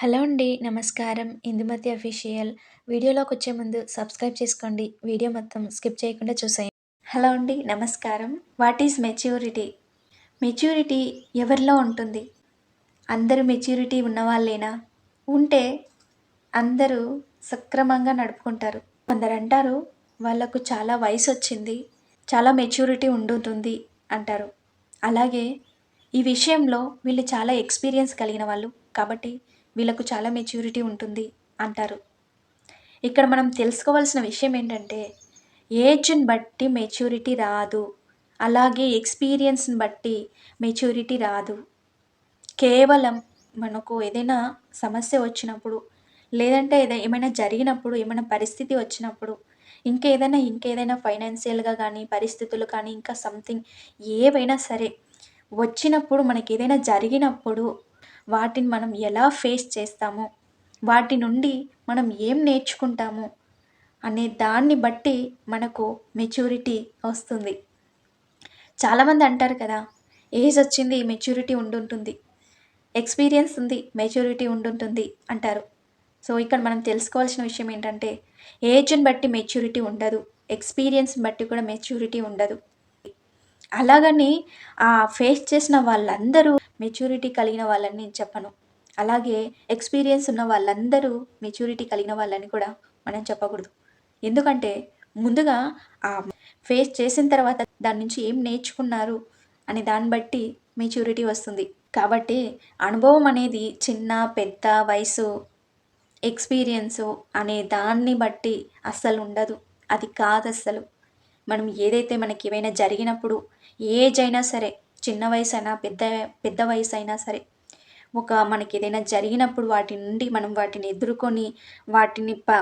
Hello అండి నమస్కారం. Indumati official వీడియోలోకి వచ్చే ముందు సబ్స్క్రైబ్ చేసుకోండి. వీడియో మొత్తం స్కిప్ చేయకుండా చూసేయండి. హలో అండి నమస్కారం. వాట్ ఈజ్ మెచ్యూరిటీ మెచ్యూరిటీ ఎవరిలో ఉంటుంది? అందరూ మెచ్యూరిటీ ఉన్నవాళ్ళేనా? ఉంటే అందరూ సక్రమంగా నడుపుకుంటారు. కొందరు అంటారు వాళ్ళకు చాలా వయసు వచ్చింది చాలా మెచ్యూరిటీ ఉండుతుంది అంటారు. అలాగే ఈ విషయంలో వీళ్ళు చాలా ఎక్స్పీరియన్స్ కలిగిన వాళ్ళు. కాబట్టి వీళ్ళకు చాలా మెచ్యూరిటీ ఉంటుంది అంటారు. ఇక్కడ మనం తెలుసుకోవాల్సిన విషయం ఏంటంటే ఏజ్ని బట్టి మెచ్యూరిటీ రాదు. అలాగే ఎక్స్పీరియన్స్ని బట్టి మెచ్యూరిటీ రాదు. కేవలం మనకు ఏదైనా సమస్య వచ్చినప్పుడు లేదంటే ఏదైనా ఏమైనా జరిగినప్పుడు ఏమైనా పరిస్థితి వచ్చినప్పుడు ఇంకేదైనా ఇంకేదైనా ఫైనాన్షియల్గా కానీ పరిస్థితులు కానీ ఇంకా సంథింగ్ ఏవైనా సరే వచ్చినప్పుడు మనకి ఏదైనా జరిగినప్పుడు వాటిని మనం ఎలా ఫేస్ చేస్తామో? వాటి నుండి మనం ఏం నేర్చుకుంటాము? అనే దాన్ని బట్టి మనకు మెచ్యూరిటీ వస్తుంది. చాలామంది అంటారు కదా ఏజ్ వచ్చింది మెచ్యూరిటీ ఉండుంటుంది. ఎక్స్పీరియన్స్ ఉంది మెచ్యూరిటీ ఉండుంటుంది అంటారు. సో ఇక్కడ మనం తెలుసుకోవాల్సిన విషయం ఏంటంటే ఏజ్ని బట్టి మెచ్యూరిటీ ఉండదు ఎక్స్పీరియన్స్ని బట్టి కూడా మెచ్యూరిటీ ఉండదు. అలాగని ఆ ఫేస్ చేసిన వాళ్ళందరూ మెచ్యూరిటీ కలిగిన వాళ్ళని నేను చెప్పను. అలాగే ఎక్స్పీరియన్స్ ఉన్న వాళ్ళందరూ మెచ్యూరిటీ కలిగిన వాళ్ళని కూడా మనం చెప్పకూడదు. ఎందుకంటే ముందుగా ఆ ఫేస్ చేసిన తర్వాత దాని నుంచి ఏం నేర్చుకున్నారు అనే దాన్ని బట్టి మెచ్యూరిటీ వస్తుంది. కాబట్టి అనుభవం అనేది చిన్న పెద్ద వయసు ఎక్స్పీరియన్సు అనే దాన్ని బట్టి అస్సలు ఉండదు. అది కాదు అస్సలు మనం ఏదైతే మనకి ఏమైనా జరిగినప్పుడు ఏజ్ అయినా సరే చిన్న వయసు అయినా పెద్ద పెద్ద వయసు అయినా సరే ఒక మనకి ఏదైనా జరిగినప్పుడు వాటి నుండి మనం వాటిని ఎదుర్కొని వాటిని ప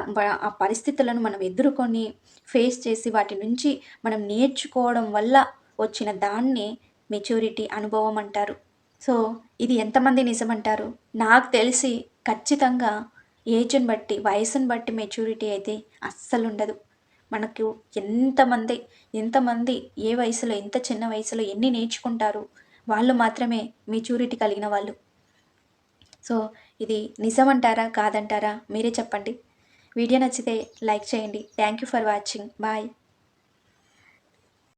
ఆ పరిస్థితులను మనం ఎదుర్కొని ఫేస్ చేసి వాటి నుంచి మనం నేర్చుకోవడం వల్ల వచ్చిన దాన్ని మెచ్యూరిటీ అనుభవం అంటారు. సో ఇది ఎంతమంది నిజమంటారు? నాకు తెలిసి ఖచ్చితంగా ఏజ్ని బట్టి వయసును బట్టి మెచ్యూరిటీ అయితే అస్సలు ఉండదు. మనకు ఎంతమంది ఎంతమంది ఏ వయసులో ఎంత చిన్న వయసులో ఎన్ని నేర్చుకుంటారు వాళ్ళు మాత్రమే మెచ్యూరిటీ కలిగిన వాళ్ళు. సో ఇది నిజమంటారా కాదంటారా మీరే చెప్పండి. వీడియో నచ్చితే లైక్ చేయండి. Thank you for watching bye